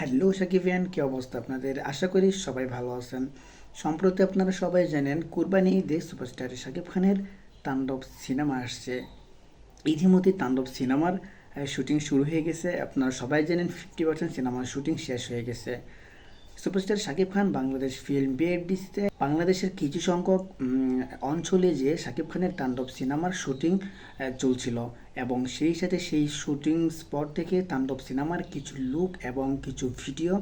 Hello সাকিবিয়ান কী অবস্থা আপনাদের? আশা করি সবাই ভালো আছেন। সম্প্রতি আপনারা সবাই জানেন, কুরবানি ঈদে সুপারস্টার সাকিব খানের তাণ্ডব সিনেমা আসছে। ইতিমধ্যে তাণ্ডব সিনেমার শুটিং শুরু হয়ে গেছে। আপনারা সবাই জানেন ফিফটি পার্সেন্ট সিনেমার শুটিং শেষ হয়ে গেছে। সুপারস্টার শাকিব খান বাংলাদেশ ফিল্ম বিএফডিসিতে। বাংলাদেশের কিছু সংখ্যক অঞ্চলে যে শাকিব খানের তাণ্ডব সিনেমার শুটিং চলছিল এবং সেই সাথে সেই শুটিং স্পট থেকে তাণ্ডব সিনেমার কিছু লুক এবং কিছু ভিডিও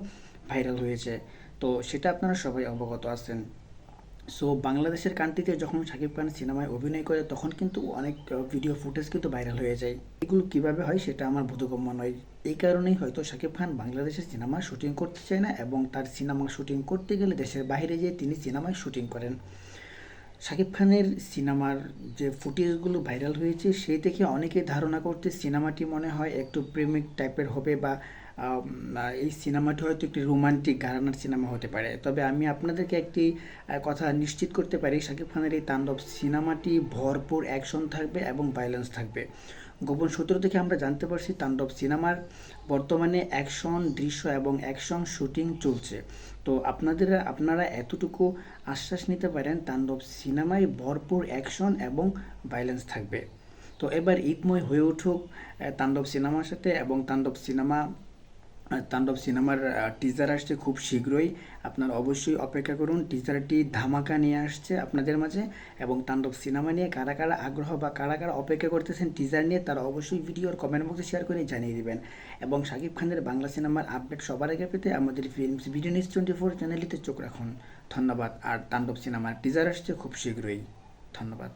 ভাইরাল হয়েছে। তো সেটা আপনারা সবাই অবগত আছেন। সো বাংলাদেশের কান্ট্রিতে যখন শাকিব খান সিনেমায় অভিনয় করে, তখন কিন্তু অনেক ভিডিও ফুটেজ কিন্তু ভাইরাল হয়ে যায়। এগুলো কীভাবে হয় সেটা আমার বোধগম্য নয়। এই কারণেই হয়তো শাকিব খান বাংলাদেশের সিনেমা শুটিং করতে চায় না এবং তার সিনেমা শুটিং করতে গেলে দেশের বাইরে যেয়ে তিনি সিনেমায় শুটিং করেন। শাকিব খানের সিনেমার যে ফুটেজগুলো ভাইরাল হয়েছে, সেই দেখে অনেকে ধারণা করতে সিনেমাটি মনে হয় একটু প্রেমিক টাইপের হবে বা এই সিনেমাটি হয়তো একটি রোমান্টিক ঘরানার সিনেমা হতে পারে। তবে আমি আপনাদেরকে একটি কথা নিশ্চিত করতে পারি, শাকিব খানের এই তাণ্ডব সিনেমাটি ভরপুর অ্যাকশন থাকবে এবং ভায়োলেন্স থাকবে। গোপন সূত্র থেকে আমরা জানতে পারছি, তাণ্ডব সিনেমার বর্তমানে অ্যাকশন, দৃশ্য এবং অ্যাকশন শুটিং চলছে। তো আপনাদের, আপনারা এতটুকু আশ্বাস নিতে পারেন, তাণ্ডব সিনেমায় ভরপুর অ্যাকশন এবং ভায়োলেন্স থাকবে। তো এবার ঈদময় হয়ে উঠুক তাণ্ডব সিনেমার সাথে এবং তাণ্ডব সিনেমা তাণ্ডব সিনেমার টিজার আসছে খুব শীঘ্রই। আপনারা অবশ্যই অপেক্ষা করুন। টিজারটি ধামাকা নিয়ে আসছে আপনাদের মাঝে এবং তাণ্ডব সিনেমা নিয়ে কারা কারা আগ্রহ বা কারা কারা অপেক্ষা করতেছেন টিজার নিয়ে তারা অবশ্যই ভিডিওর কমেন্ট বক্সে শেয়ার করে জানিয়ে দেবেন। এবং শাকিব খানের বাংলা সিনেমার আপডেট সবার আগে পেতে আমাদের films video news twenty four চ্যানেলটিতে চোখ রাখুন। ধন্যবাদ। আর তাণ্ডব সিনেমার টিজার আসছে খুব শীঘ্রই। ধন্যবাদ।